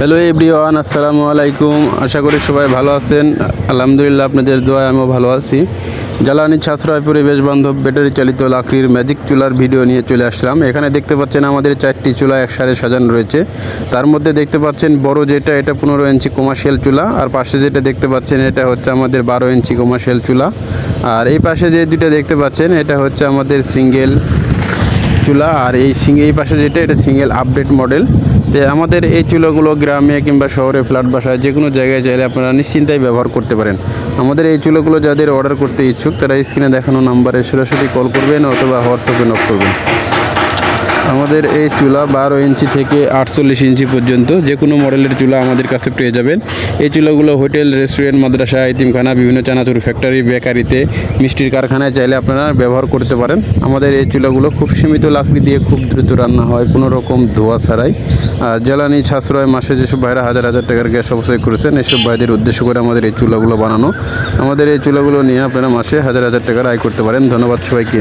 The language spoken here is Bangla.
হ্যালো এভরিওয়ান আসসালামু আলাইকুম। আশা করি সবাই ভালো আছেন। আলহামদুলিল্লাহ, আপনাদের দোয়া আমিও ভালো আছি। জ্বালানি সাশ্রয় পরিবেশ বান্ধব ব্যাটারি চালিত লাকড়ির ম্যাজিক চুলার ভিডিও নিয়ে চলে আসলাম। এখানে দেখতে পাচ্ছেন আমাদের চারটি চুলা একসাথে সাজানো রয়েছে। তার মধ্যে দেখতে পাচ্ছেন বড় যেটা, এটা পনেরো ইঞ্চি কমার্শিয়াল চুলা। আর পাশে যেটা দেখতে পাচ্ছেন, এটা হচ্ছে আমাদের বারো ইঞ্চি কমার্শিয়াল চুলা। আর এই পাশে যে দুটা দেখতে পাচ্ছেন, এটা হচ্ছে আমাদের সিঙ্গেল চুলা। আর এই সিঙ্গে এই পাশে যেটা, এটা সিঙ্গেল আপডেট মডেল তো আমাদের এই চুলাগুলো গ্রামে কিংবা শহরে, ফ্ল্যাট বাসায়, যে কোনো জায়গায় চাইলে আপনারা নিশ্চিন্তায় ব্যবহার করতে পারেন। আমাদের এই চুলাগুলো যাদের অর্ডার করতে ইচ্ছুক, তারা স্ক্রিনে দেখানো নাম্বারে সরাসরি কল করবেন অথবা হোয়াটসঅ্যাপে নক করবেন। আমাদের এই চুলা বারো ইঞ্চি থেকে আটচল্লিশ ইঞ্চি পর্যন্ত যে কোনো মডেলের চুলা আমাদের কাছে পেয়ে যাবেন। এই চুলাগুলো হোটেল, রেস্টুরেন্ট, মাদ্রাসা ইতিমখানা বিভিন্ন চানাচুর ফ্যাক্টরি, বেকারিতে, মিষ্টির কারখানায় চাইলে আপনারা ব্যবহার করতে পারেন। আমাদের এই চুলাগুলো খুব সীমিত লাকড়ি দিয়ে খুব দ্রুত রান্না হয়, কোনো রকম ধোয়া ছাড়াই। আর জ্বালানি সাশ্রয় মাসে যেসব ভাইরা হাজার হাজার টাকার গ্যাস অবশ্যই করেছেন, এসব ভাইদের উদ্দেশ্য করে আমাদের এই চুলাগুলো বানানো। আমাদের এই চুলাগুলো নিয়ে আপনারা মাসে হাজার হাজার টাকার আয় করতে পারেন। ধন্যবাদ সবাইকে।